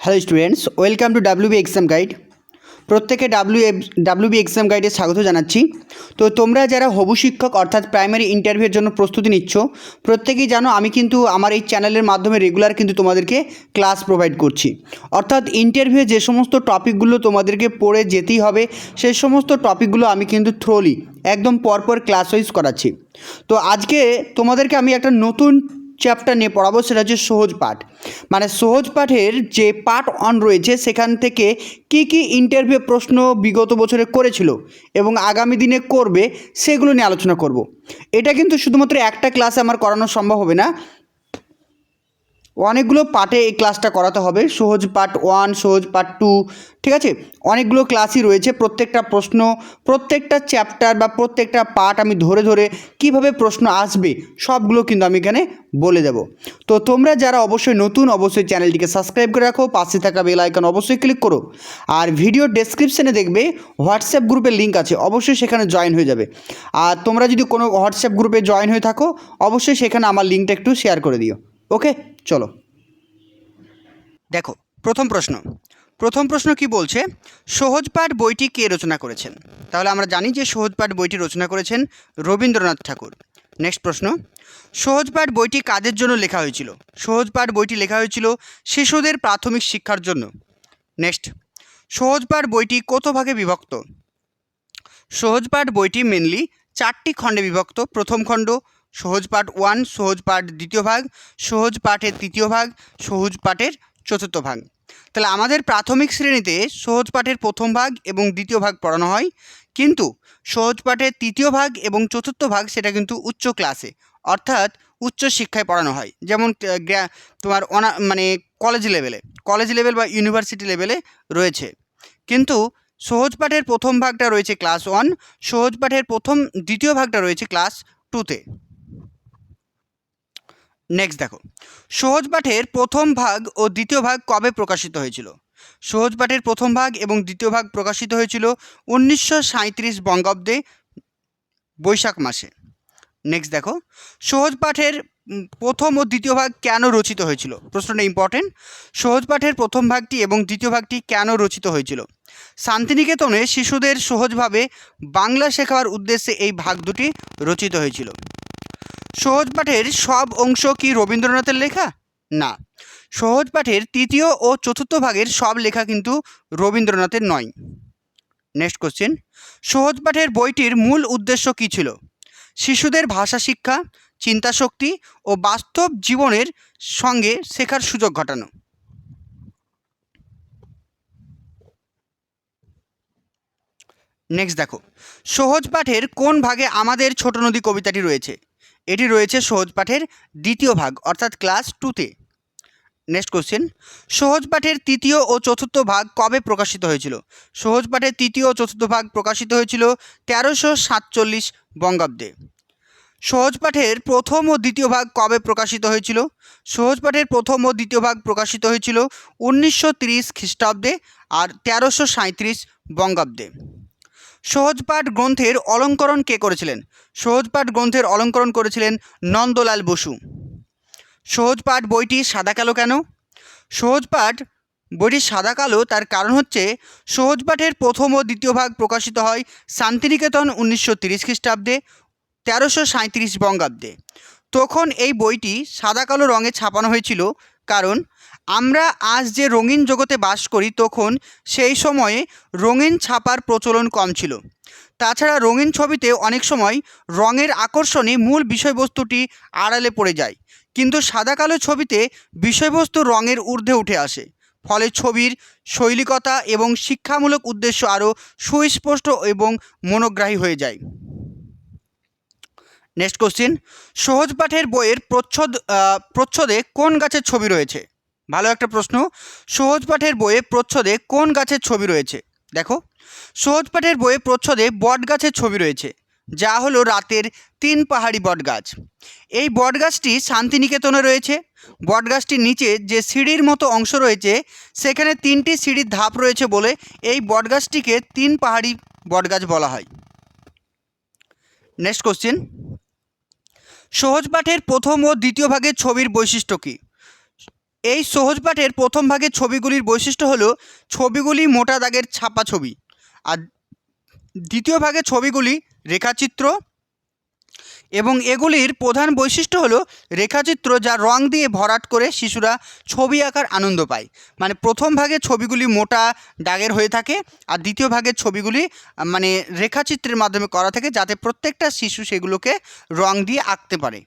Hello students, welcome to WB exam guide প্রত্যেকে W WB exam গাইডে স্বাগত জানাচ্ছি। তো তোমরা যারা হবু শিক্ষক, অর্থাৎ প্রাইমারি ইন্টারভিউর জন্য প্রস্তুতি নিচ্ছ, প্রত্যেকেই জানো আমি কিন্তু আমার এই চ্যানেলের মাধ্যমে রেগুলার কিন্তু তোমাদেরকে ক্লাস প্রোভাইড করছি। অর্থাৎ ইন্টারভিউ যে সমস্ত টপিকগুলো তোমাদেরকে পড়ে যেতেই হবে, সেই সমস্ত টপিকগুলো আমি কিন্তু থ্রোলি একদম পরপর ক্লাস ওয়াইজ করাচ্ছি। তো আজকে তোমাদেরকে আমি একটা নতুন চ্যাপ্টার নিয়ে পড়াবো, সেটা হচ্ছে সহজ পাঠ। মানে সহজ পাঠের যে পার্ট অন রয়েছে, সেখান থেকে কি কি ইন্টারভিউ প্রশ্ন বিগত বছরে করেছিল এবং আগামী দিনে করবে, সেগুলো নিয়ে আলোচনা করব। এটা কিন্তু শুধুমাত্র একটা ক্লাসে আমার করানো সম্ভব হবে না। অনেকগুলো পার্টে এই ক্লাসটা করাতে হবে। সহজ পার্ট ওয়ান সহজ পার্ট টু ঠিক আছে? অনেকগুলো ক্লাসই রয়েছে। প্রত্যেকটা প্রশ্ন, প্রত্যেকটা চ্যাপ্টার বা প্রত্যেকটা পার্ট আমি ধরে ধরে কীভাবে প্রশ্ন আসবে, সবগুলো কিন্তু আমি এখানে বলে দেব। তো তোমরা যারা অবশ্যই নতুন, অবশ্যই চ্যানেলটিকে সাবস্ক্রাইব করে রাখো, পাশে থাকা বেল আইকন অবশ্যই ক্লিক করো। আর ভিডিও ডেসক্রিপশানে দেখবে হোয়াটসঅ্যাপ গ্রুপের লিঙ্ক আছে, অবশ্যই সেখানে জয়েন হয়ে যাবে। আর তোমরা যদি কোনো হোয়াটসঅ্যাপ গ্রুপে জয়েন হয়ে থাকো, অবশ্যই সেখানে আমার লিঙ্কটা একটু শেয়ার করে দিও। ওকে, চলো। দেখো, প্রথম প্রশ্ন। প্রথম প্রশ্ন কি বলছে? সহজপাঠ বইটি কে রচনা করেছেন? তাহলে আমরা জানি যে সহজপাঠ বইটি রচনা করেছেন রবীন্দ্রনাথ ঠাকুর। নেক্সট প্রশ্ন। সহজপাঠ বইটি কাদের জন্য লেখা হয়েছিল? সহজপাঠ বইটি লেখা হয়েছিল শিশুদের প্রাথমিক শিক্ষার জন্য। নেক্সট। সহজপাঠ বইটি কত ভাগে বিভক্ত? সহজপাঠ বইটি মেনলি চারটি খণ্ডে বিভক্ত। প্রথম খণ্ড সহজ পাঠ ওয়ান, সহজ পাঠ দ্বিতীয় ভাগ, সহজ পাঠের তৃতীয় ভাগ, সহজ পাঠের চতুর্থ ভাগ। তাহলে আমাদের প্রাথমিক শ্রেণীতে সহজ পাঠের প্রথম ভাগ এবং দ্বিতীয় ভাগ পড়ানো হয়, কিন্তু সহজ পাঠের তৃতীয় ভাগ এবং চতুর্থ ভাগ সেটা কিন্তু উচ্চ ক্লাসে, অর্থাৎ উচ্চ শিক্ষায় পড়ানো হয়। যেমন তোমার অনা মানে কলেজ লেভেলে কলেজ লেভেল বা ইউনিভার্সিটি লেভেলে রয়েছে। কিন্তু সহজ পাঠের প্রথম ভাগটা রয়েছে ক্লাস ওয়ান সহজ পাঠের প্রথম, দ্বিতীয় ভাগটা রয়েছে ক্লাস টুতে নেক্সট দেখো। সহজ পাঠের প্রথম ভাগ ও দ্বিতীয় ভাগ কবে প্রকাশিত হয়েছিল? সহজ পাঠের প্রথম ভাগ এবং দ্বিতীয় ভাগ প্রকাশিত হয়েছিল উনিশশো সাঁইত্রিশ বঙ্গাব্দে বৈশাখ মাসে। নেক্সট দেখো। সহজ পাঠের প্রথম ও দ্বিতীয় ভাগ কেন রচিত হয়েছিল? প্রশ্নটা ইম্পর্টেন্ট সহজ পাঠের প্রথম ভাগটি এবং দ্বিতীয় ভাগটি কেন রচিত হয়েছিল? শান্তিনিকেতনে শিশুদের সহজভাবে বাংলা শেখার উদ্দেশ্যে এই ভাগ দুটি রচিত হয়েছিল। সহজ পাঠের সব অংশ কি রবীন্দ্রনাথের লেখা? না। সহজ পাঠের তৃতীয় ও চতুর্থ ভাগের সব লেখা কিন্তু রবীন্দ্রনাথের নয়। নেক্সট কোশ্চেন সহজ পাঠের বইটির মূল উদ্দেশ্য কী ছিল? শিশুদের ভাষা শিক্ষা, চিন্তাশক্তি ও বাস্তব জীবনের সঙ্গে শেখার সুযোগ ঘটানো। নেক্সট দেখো। সহজ পাঠের কোন ভাগে আমাদের ছোট নদী কবিতাটি রয়েছে? এটি রয়েছে সহজ পাঠের দ্বিতীয় ভাগ, অর্থাৎ ক্লাস টুতে নেক্সট কোশ্চেন সহজ পাঠের তৃতীয় ও চতুর্থ ভাগ কবে প্রকাশিত হয়েছিল? সহজ পাঠের তৃতীয় ও চতুর্থ ভাগ প্রকাশিত হয়েছিল তেরোশো সাতচল্লিশ বঙ্গাব্দে। সহজ পাঠের প্রথম ও দ্বিতীয় ভাগ কবে প্রকাশিত হয়েছিল? সহজ পাঠের প্রথম ও দ্বিতীয় ভাগ প্রকাশিত হয়েছিল উনিশশো তিরিশ খ্রিস্টাব্দে আর তেরোশো সাঁইত্রিশ বঙ্গাব্দে। সহজপাঠ গ্রন্থের অলঙ্করণ কে করেছিলেন? সহজপাঠ গ্রন্থের অলঙ্করণ করেছিলেন নন্দলাল বসু। সহজপাঠ বইটি সাদা কালো কেন? সহজপাঠ বইটি সাদা কালো তার কারণ হচ্ছে সহজপাঠের প্রথম ও দ্বিতীয় ভাগ প্রকাশিত হয় শান্তিনিকেতন উনিশশো তিরিশ খ্রিস্টাব্দে, তেরোশো সাঁইত্রিশ বঙ্গাব্দে। তখন এই বইটি সাদা কালো রঙে ছাপানো হয়েছিল, কারণ আমরা আজ যে রঙিন জগতে বাস করি তখন সেই সময়ে রঙিন ছাপার প্রচলন কম ছিল। তাছাড়া রঙিন ছবিতে অনেক সময় রঙের আকর্ষণে মূল বিষয়বস্তুটি আড়ালে পড়ে যায়। কিন্তু সাদা কালো ছবিতে বিষয়বস্তু রঙের ঊর্ধ্বে উঠে আসে। ফলে ছবির শৈলিকতা এবং শিক্ষামূলক উদ্দেশ্য আরও সুস্পষ্ট এবং মনোগ্রাহী হয়ে যায়। নেক্সট কোশ্চিন সহজ পাঠের বইয়ের প্রচ্ছদ প্রচ্ছদে কোন গাছের ছবি রয়েছে? ভালো একটা প্রশ্ন। সহজ পাঠের বইয়ে প্রচ্ছদে কোন গাছের ছবি রয়েছে? দেখো, সহজ পাঠের বইয়ে প্রচ্ছদে বট গাছের ছবি রয়েছে, যা হলো রাতের তিন পাহাড়ি বটগাছ এই বটগাছটি শান্তিনিকেতনে রয়েছে। বটগাছটির নিচে যে সিঁড়ির মতো অংশ রয়েছে, সেখানে তিনটি সিঁড়ির ধাপ রয়েছে বলে এই বটগাছটিকে তিন পাহাড়ি বটগাছ বলা হয়। নেক্সট কোশ্চেন সহজ পাঠের প্রথম ও দ্বিতীয় ভাগের ছবির বৈশিষ্ট্য কী? এই সহজ পাঠের প্রথম ভাগের ছবিগুলির বৈশিষ্ট্য হলো ছবিগুলি মোটা দাগের ছাপা ছবি। আর দ্বিতীয় ভাগের ছবিগুলি রেখাচিত্র এবং এগুলির প্রধান বৈশিষ্ট্য হলো রেখাচিত্র যা রং দিয়ে ভরাট করে শিশুরা ছবি আঁকার আনন্দ পায়। মানে প্রথম ভাগের ছবিগুলি মোটা দাগের হয়ে থাকে আর দ্বিতীয় ভাগের ছবিগুলি মানে রেখাচিত্রের মাধ্যমে করা থাকে যাতে প্রত্যেকটা শিশু সেগুলোকে রং দিয়ে আঁকতে পারে।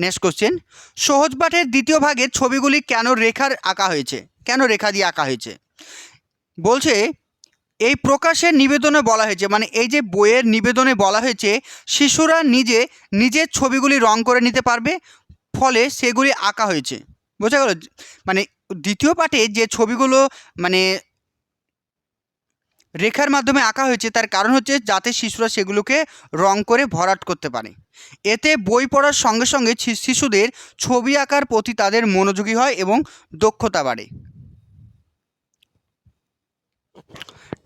নেক্সট কোশ্চেন সহজ পাঠের দ্বিতীয় ভাগের ছবিগুলি কেন রেখার আঁকা হয়েছে? কেন রেখা দিয়ে আঁকা হয়েছে? বলছে, এই প্রকাশের নিবেদনে বলা হয়েছে মানে এই যে বইয়ের নিবেদনে বলা হয়েছে, শিশুরা নিজে নিজের ছবিগুলি রং করে নিতে পারবে, ফলে সেগুলি আঁকা হয়েছে। বোঝা গেল? মানে দ্বিতীয় পাঠে যে ছবিগুলো মানে রেখার মাধ্যমে আঁকা হয়েছে, তার কারণ হচ্ছে যাতে শিশুরা সেগুলোকে রং করে ভরাট করতে পারে। এতে বই পড়ার সঙ্গে সঙ্গে শিশুদের ছবি আঁকার প্রতি তাদের মনোযোগী হয় এবং দক্ষতা বাড়ে।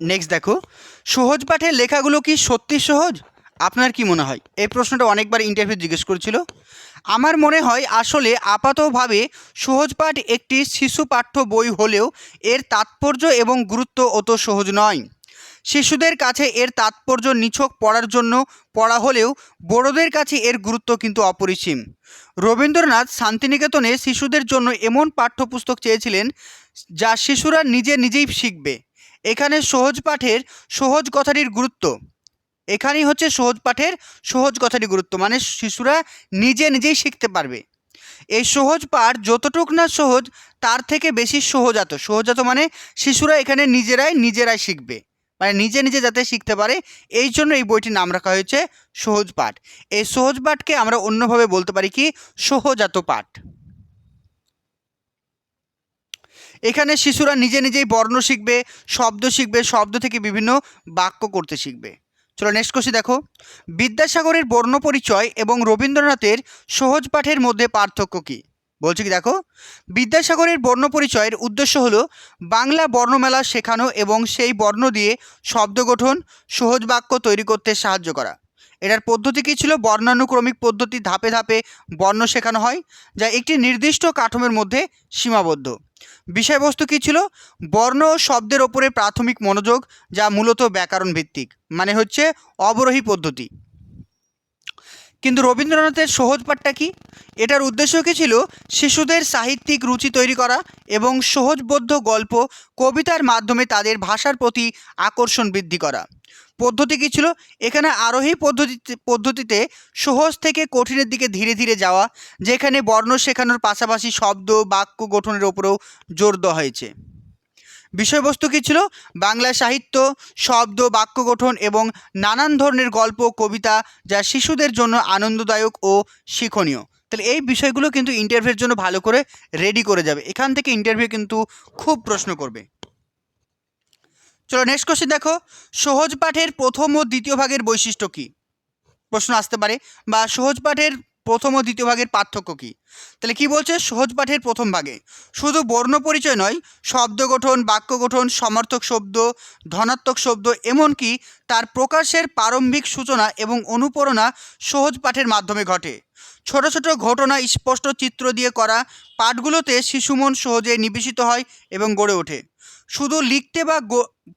নেক্সট দেখো, সহজ পাঠের লেখাগুলো কি সত্যি সহজ? আপনার কি মনে হয়? এই প্রশ্নটা অনেকবার ইন্টারভিউ জিজ্ঞেস করেছিল। আমার মনে হয় আসলে আপাতভাবে সহজ পাঠ একটি শিশু পাঠ্য বই হলেও এর তাৎপর্য এবং গুরুত্ব অত সহজ নয়। শিশুদের কাছে এর তাৎপর্য নিছক পড়ার জন্য পড়া হলেও বড়দের কাছে এর গুরুত্ব কিন্তু অপরিসীম। রবীন্দ্রনাথ শান্তিনিকেতনে শিশুদের জন্য এমন পাঠ্যপুস্তক চেয়েছিলেন যা শিশুরা নিজে নিজেই শিখবে। এখানে সহজ পাঠের সহজ কথাটির গুরুত্ব। এখানেই হচ্ছে সহজ পাঠের সহজ কথাটির গুরুত্ব মানে শিশুরা নিজে নিজেই শিখতে পারবে। এই সহজ পাঠ যতটুক না সহজ, তার থেকে বেশি সহজাত। সহজাত মানে শিশুরা এখানে নিজেরাই নিজেরাই শিখবে। মানে নিজে নিজে যাতে শিখতে পারে, এই জন্য এই বইটির নাম রাখা হয়েছে সহজ পাঠ। এই সহজ পাঠকে আমরা অন্যভাবে বলতে পারি কি? সহজাত পাঠ। এখানে শিশুরা নিজে নিজেই বর্ণ শিখবে, শব্দ শিখবে, শব্দ থেকে বিভিন্ন বাক্য করতে শিখবে। চলো নেক্সট কোশ্চেন দেখো। বিদ্যাসাগরের বর্ণ পরিচয় এবং রবীন্দ্রনাথের সহজ পাঠের মধ্যে পার্থক্য কী? বলছি কি, দেখো, বিদ্যাসাগরের বর্ণ পরিচয়ের উদ্দেশ্য হলো বাংলা বর্ণমেলা শেখানো এবং সেই বর্ণ দিয়ে শব্দ গঠন, সহজ বাক্য তৈরি করতে সাহায্য করা। এটার পদ্ধতি কী ছিল? বর্ণানুক্রমিক পদ্ধতি ধাপে ধাপে বর্ণ শেখানো হয়, যা একটি নির্দিষ্ট কাঠামোর মধ্যে সীমাবদ্ধ। বিষয়বস্তু কী ছিল? বর্ণ ও শব্দের ওপরে প্রাথমিক মনোযোগ, যা মূলত ব্যাকরণ ভিত্তিক মানে হচ্ছে অবরোহী পদ্ধতি। কিন্তু রবীন্দ্রনাথের সহজ পাঠটা কি? এটার উদ্দেশ্য কী ছিল? শিশুদের সাহিত্যিক রুচি তৈরি করা এবং সহজবোধ্য গল্প, কবিতার মাধ্যমে তাদের ভাষার প্রতি আকর্ষণ বৃদ্ধি করা। পদ্ধতি কী ছিল? এখানে আরোহী পদ্ধতিতে পদ্ধতিতে সহজ থেকে কঠিনের দিকে ধীরে ধীরে যাওয়া, যেখানে বর্ণ শেখানোর পাশাপাশি শব্দ, বাক্য গঠনের ওপরেও জোর দেওয়া হয়েছে। বিষয়বস্তু কী ছিল? বাংলা সাহিত্য, শব্দ, বাক্য গঠন এবং নানান ধরনের গল্প, কবিতা যা শিশুদের জন্য আনন্দদায়ক ও শিক্ষণীয়। তাহলে এই বিষয়গুলো কিন্তু ইন্টারভিউর জন্য ভালো করে রেডি করে যাবে। এখান থেকে ইন্টারভিউ কিন্তু খুব প্রশ্ন করবে। চলো নেক্সট কোশ্চেন দেখো। সহজ পাঠের প্রথম ও দ্বিতীয় ভাগের বৈশিষ্ট্য কী? প্রশ্ন আসতে পারে। বা সহজ পাঠের প্রথম ও দ্বিতীয় ভাগের পার্থক্য কী? তাহলে কি বলছে? সহজ পাঠের প্রথম ভাগে। শুধু বর্ণ পরিচয় নয়, শব্দ গঠন, বাক্য গঠন, সমার্থক শব্দ, ধনাত্মক শব্দ, এমনকি তার প্রকাশের প্রারম্ভিক সূচনা এবং অনুপ্রেরণা সহজ পাঠের মাধ্যমে ঘটে। ছোট ছোট ঘটনা স্পষ্ট চিত্র দিয়ে করা পাঠগুলোতে শিশুমন সহজে নিবেশিত হয় এবং গড়ে ওঠে। শুধু লিখতে বা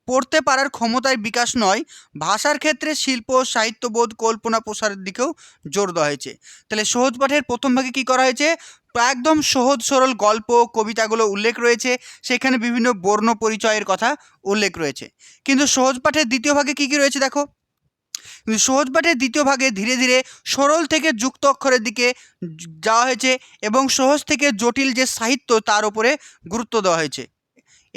পড়তে পারার ক্ষমতার বিকাশ নয়, ভাষার ক্ষেত্রে শিল্প, সাহিত্যবোধ, কল্পনা প্রসারের দিকেও জোর দেওয়া হয়েছে। তাহলে সহজ পাঠের প্রথম ভাগে কী করা হয়েছে? একদম সহজ সরল গল্প, কবিতাগুলো উল্লেখ রয়েছে, সেখানে বিভিন্ন বর্ণ পরিচয়ের কথা উল্লেখ রয়েছে। কিন্তু সহজ পাঠের দ্বিতীয় ভাগে কী কী রয়েছে দেখো? সহজ পাঠের দ্বিতীয় ভাগে ধীরে ধীরে সরল থেকে যুক্ত অক্ষরের দিকে যাওয়া হয়েছে এবং সহজ থেকে জটিল যে সাহিত্য, তার উপরে গুরুত্ব দেওয়া হয়েছে।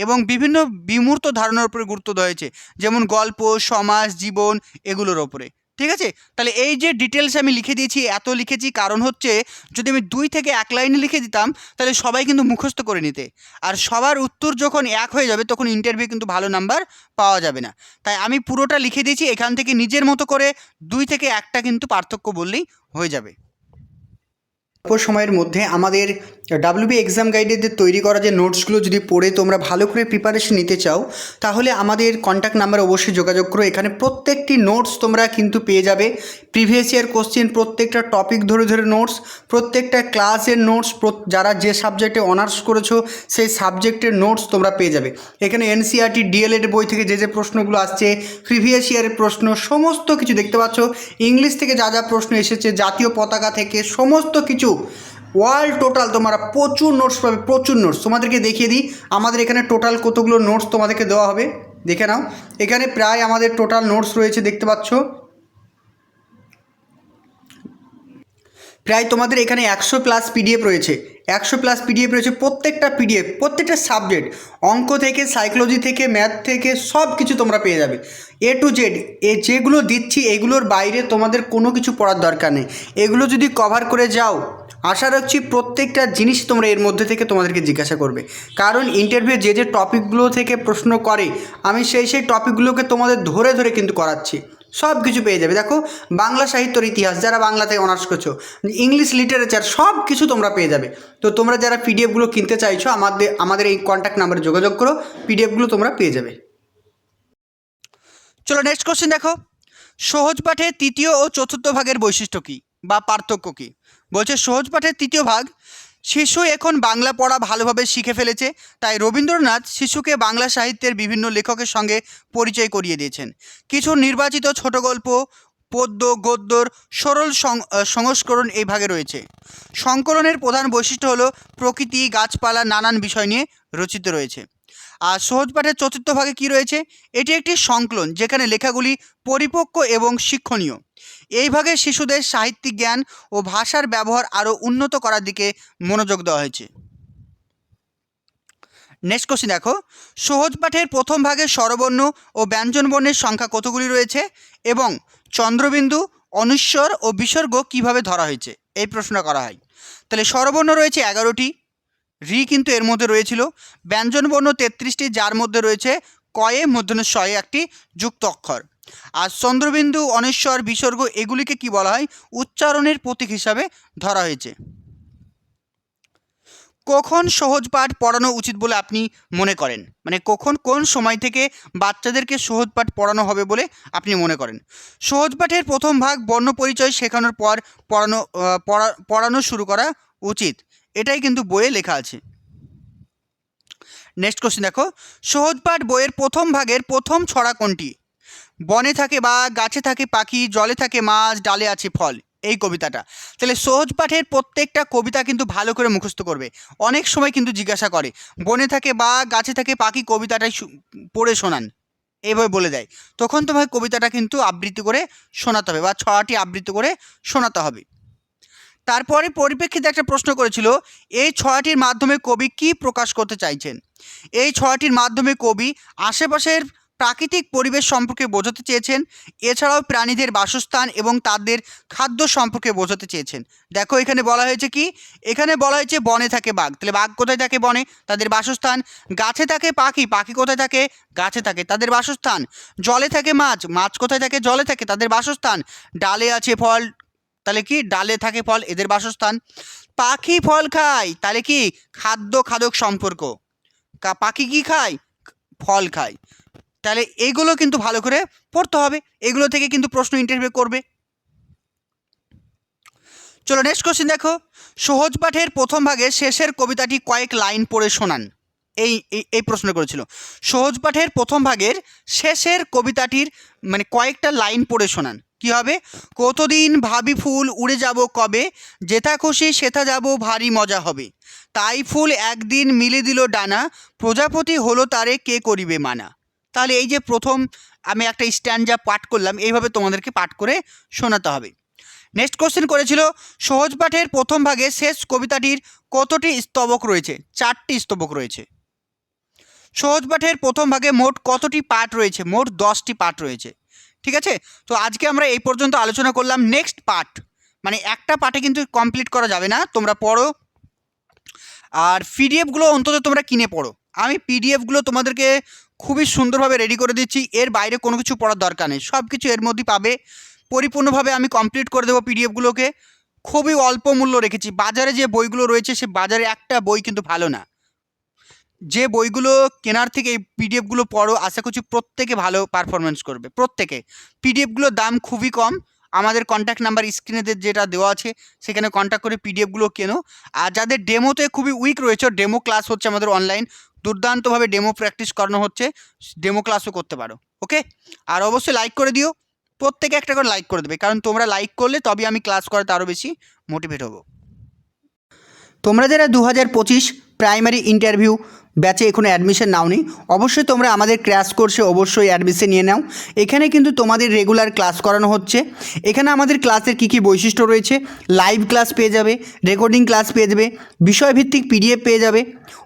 এবং বিভিন্ন বিমূর্ত ধারণার উপরে গুরুত্ব দেওয়া হয়েছে। যেমন গল্প, সমাজ, জীবন এগুলোর ওপরে ঠিক আছে? তাহলে এই যে ডিটেলস আমি লিখে দিয়েছি, এত লিখেছি, কারণ হচ্ছে যদি আমি দুই থেকে এক লাইনে লিখে দিতাম, তাহলে সবাই কিন্তু মুখস্থ করে নিতে। আর সবার উত্তর যখন এক হয়ে যাবে, তখন ইন্টারভিউ কিন্তু ভালো নাম্বার পাওয়া যাবে না। তাই আমি পুরোটা লিখে দিয়েছি, এখান থেকে নিজের মতো করে দুই থেকে একটা কিন্তু পার্থক্য বললেই হয়ে যাবে। অল্প সময়ের মধ্যে আমাদের ডাব্লিউবি এক্সাম গাইডের তৈরি করা যে নোটসগুলো যদি পড়ে তোমরা ভালো করে প্রিপারেশন নিতে চাও, তাহলে আমাদের কন্ট্যাক্ট নাম্বার অবশ্যই যোগাযোগ করো। এখানে প্রত্যেকটি নোটস তোমরা কিন্তু পেয়ে যাবে। প্রিভিয়াস ইয়ার কোশ্চেন প্রত্যেকটা টপিক ধরে ধরে নোটস প্রত্যেকটা ক্লাসের নোটস যারা যে সাবজেক্টে অনার্স করেছ, সেই সাবজেক্টের নোটস তোমরা পেয়ে যাবে। এখানে এনসিআরটি ডিএলএড বই থেকে যে যে প্রশ্নগুলো আসছে প্রিভিয়াস ইয়ারের প্রশ্ন, সমস্ত কিছু দেখতে পাচ্ছ। ইংলিশ থেকে যা যা প্রশ্ন এসেছে, জাতীয় পতাকা থেকে সমস্ত কিছু ওয়ার্ল্ড টোটাল তোমরা প্রচুর নোটস পাবে, প্রচুর নোটস তোমাদেরকে দেখিয়ে দিই, আমাদের এখানে টোটাল কতগুলো নোটস তোমাদেরকে দেওয়া হবে? দেখে নাও। এখানে প্রায় আমাদের টোটাল নোটস রয়েছে, দেখতে পাচ্ছ? প্রায় তোমাদের এখানে একশো প্লাস পিডিএফ রয়েছে। একশো প্লাস পিডিএফ রয়েছে প্রত্যেকটা পিডিএফ প্রত্যেকটা সাবজেক্ট অঙ্ক থেকে সাইকোলজি থেকে ম্যাথ থেকে সব কিছু তোমরা পেয়ে যাবে। এ টু জেড এ যেগুলো দিচ্ছি, এগুলোর বাইরে তোমাদের কোনো কিছু পড়ার দরকার নেই। এগুলো যদি কভার করে যাও আশা রাখছি প্রত্যেকটা জিনিস তোমরা এর মধ্যে থেকে তোমাদেরকে জিজ্ঞাসা করবে। কারণ ইন্টারভিউ যে যে টপিকগুলো থেকে প্রশ্ন করে, আমি সেই সেই টপিকগুলোকে তোমাদের ধরে ধরে কিন্তু করাচ্ছি। সব কিছু পেয়ে যাবে। দেখো, বাংলা সাহিত্যর ইতিহাস, যারা বাংলাতে অনার্স করছ ইংলিশ লিটারেচার সব কিছু তোমরা পেয়ে যাবে। তো তোমরা যারা পিডিএফগুলো কিনতে চাইছো, আমাদের আমাদের এই কন্ট্যাক্ট নাম্বারে যোগাযোগ করো পিডিএফগুলো তোমরা পেয়ে যাবে। চলো নেক্সট কোশ্চেন দেখো। সহজ পাঠের তৃতীয় ও চতুর্থ ভাগের বৈশিষ্ট্য কী? বা পার্থক্য কী? বলছে, সহজ পাঠের তৃতীয় ভাগ, শিশু এখন বাংলা পড়া ভালোভাবে শিখে ফেলেছে, তাই রবীন্দ্রনাথ শিশুকে বাংলা সাহিত্যের বিভিন্ন লেখকের সঙ্গে পরিচয় করিয়ে দিয়েছেন। কিছু নির্বাচিত ছোট গল্প, পদ্য, গদ্যর সরল সংস্করণ এই ভাগে রয়েছে। সংকলনের প্রধান বৈশিষ্ট্য হলো প্রকৃতি, গাছপালা, নানান বিষয় নিয়ে রচিত রয়েছে। আর সহজ পাঠের চতুর্থ ভাগে কি রয়েছে? এটি একটি সংকলন যেখানে লেখাগুলি পরিপক্ক এবং শিক্ষণীয়। এই ভাগে শিশুদের সাহিত্যিক জ্ঞান ও ভাষার ব্যবহার আরও উন্নত করার দিকে মনোযোগ দেওয়া হয়েছে। নেক্সট কোশ্চেন দেখো। সহজ পাঠের প্রথম ভাগে স্বরবর্ণ ও ব্যঞ্জনবর্ণের সংখ্যা কতগুলি রয়েছে এবং চন্দ্রবিন্দু, অনুস্বর ও বিসর্গ কীভাবে ধরা হয়েছে? এই প্রশ্নটা করা হয়। তাহলে স্বরবর্ণ রয়েছে এগারোটি রি কিন্তু এর মধ্যে রয়েছিল। ব্যঞ্জনবর্ণ তেত্রিশটি, যার মধ্যে রয়েছে কয়ে মধ্যনে শয়ে একটি যুক্ত অক্ষর। আর চন্দ্রবিন্দু, অনেশ্বর, বিসর্গ এগুলিকে কি বলা হয়? উচ্চারণের প্রতীক হিসাবে ধরা হয়েছে। কখন সহজ পাঠ পড়ানো উচিত বলে আপনি মনে করেন? মানে কখন কোন সময় থেকে বাচ্চাদেরকে সহজ পাঠ পড়ানো হবে বলে আপনি মনে করেন? সহজ পাঠের প্রথম ভাগ বর্ণ পরিচয় শেখানোর পর পড়ানো পড়া, পড়ানো শুরু করা উচিত। এটাই কিন্তু বইয়ে লেখা আছে। নেক্সট কোশ্চেন দেখো, সহজ পাঠ বইয়ের প্রথম ভাগের প্রথম ছড়া কোনটি? বনে থাকে বা গাছে থাকে পাখি, জলে থাকে মাছ, ডালে আছে ফল, এই কবিতাটা। তাহলে সহজ পাঠের প্রত্যেকটা কবিতা কিন্তু ভালো করে মুখস্থ করবে। অনেক সময় কিন্তু জিজ্ঞাসা করে, বনে থাকে বা গাছে থাকে পাখি, কবিতাটাই পড়ে শোনান। এইভাবে বলে দেয়। তখন তোমাকে কবিতাটা কিন্তু আবৃত্তি করে শোনাতে হবে বা ছড়াটি আবৃত্তি করে শোনাতে হবে। তারপরে পরিপ্রেক্ষিতে একটা প্রশ্ন করেছিল, এই ছড়াটির মাধ্যমে কবি কি প্রকাশ করতে চাইছেন? এই ছড়াটির মাধ্যমে কবি আশেপাশের প্রাকৃতিক পরিবেশ সম্পর্কে বোঝাতে চেয়েছেন, এছাড়াও প্রাণীদের বাসস্থান এবং তাদের খাদ্য সম্পর্কে বোঝাতে চেয়েছেন। দেখো, এখানে বলা হয়েছে কি? এখানে বলা হয়েছে বনে থাকে বাঘ। তাহলে বাঘ কোথায় থাকে বনে? তাদের বাসস্থান। গাছে থাকে পাখি। পাখি কোথায় থাকে? গাছে থাকে। তাদের বাসস্থান। জলে থাকে মাছ। মাছ কোথায় থাকে? জলে থাকে। তাদের বাসস্থান। ডালে আছে ফল তাহলে কি? ডালে থাকে ফল, এদের বাসস্থান। পাখি ফল খায় তাহলে কি? খাদ্য খাদক সম্পর্ক। পাখি কি খায়? ফল খায়। তাহলে এইগুলো কিন্তু ভালো করে পড়তে হবে। এগুলো থেকে কিন্তু প্রশ্ন ইন্টারভিউ করবে। চলো নেক্সট কোশ্চেন দেখো। সহজ পাঠের প্রথম ভাগে শেষের কবিতাটি কয়েক লাইন পড়ে শোনান। এই, এই- এই প্রশ্ন করেছিল। সহজ পাঠের প্রথম ভাগের শেষের কবিতাটির মানে কয়েকটা লাইন পড়ে শোনান। কি হবে? কতদিন ভাবি ফুল উড়ে যাব কবে? যেথা খুশি সেথা যাব, ভারী মজা হবে। তাই ফুল একদিন মিলে দিল ডানা। প্রজাপতি হলো তারে, কে করিবে মানা? তাহলে এই যে প্রথম আমি একটা স্ট্যান্ডা পাঠ করলাম, এইভাবে তোমাদেরকে পাঠ করে শোনাতে হবে। নেক্সট কোশ্চেন করেছিল, সহজ পাঠের প্রথম ভাগে শেষ কবিতাটির কতটি স্তবক রয়েছে? চারটি স্তবক রয়েছে। সহজ পাঠের প্রথম ভাগে মোট কতটি পাঠ রয়েছে? মোট দশটি পাঠ রয়েছে। ঠিক আছে? তো আজকে আমরা এই পর্যন্ত আলোচনা করলাম নেক্সট পার্ট মানে একটা পার্টে কিন্তু কমপ্লিট করা যাবে না, তোমরা পড়ো। আর পিডিএফগুলো অন্তত তোমরা কিনে পড়ো। আমি পিডিএফগুলো তোমাদেরকে খুবই সুন্দরভাবে রেডি করে দিচ্ছি। এর বাইরে কোনো কিছু পড়ার দরকার নেই। সব কিছু এর মধ্যেই পাবে। পরিপূর্ণভাবে আমি কমপ্লিট করে দেবো পিডিএফগুলোকে খুবই অল্প মূল্য রেখেছি। বাজারে যে বইগুলো রয়েছে, সে বাজারে একটা বই কিন্তু ভালো না। যে বইগুলো কেনার থেকে এই পিডিএফগুলো পড়ো, আশা করছি প্রত্যেকে ভালো পারফরমেন্স করবে, প্রত্যেকে। পিডিএফগুলোর দাম খুবই কম, আমাদের কন্ট্যাক্ট নাম্বার স্ক্রিনে যেটা দেওয়া আছে, সেখানে কন্ট্যাক্ট করে পিডিএফগুলো কেনো। আর যাদের ডেমোতে খুবই উইক রয়েছে ডেমো ক্লাস হচ্ছে আমাদের অনলাইন দুর্দান্তভাবে ডেমো প্র্যাকটিস করানো হচ্ছে ডেমো ক্লাসও করতে পারো ওকে আর অবশ্যই লাইক করে দিও, প্রত্যেকে একটা করে লাইক করে দেবে, কারণ তোমরা লাইক করলে তবে আমি ক্লাস করাতে আরও বেশি মোটিভেট হব। তোমরা যারা দু হাজার পঁচিশ প্রাইমারি ইন্টারভিউ ব্যাচে এখনও অ্যাডমিশন নাওনি। অবশ্যই তোমরা আমাদের ক্র্যাশ কোর্সে অবশ্যই অ্যাডমিশন নিয়ে নাও। এখানে কিন্তু তোমাদের রেগুলার ক্লাস করানো হচ্ছে। এখানে আমাদের ক্লাসের কী কী বৈশিষ্ট্য রয়েছে? লাইভ ক্লাস পেয়ে যাবে রেকর্ডিং ক্লাস পেয়ে যাবে, বিষয়ভিত্তিক পিডিএফ পেয়ে যাবে।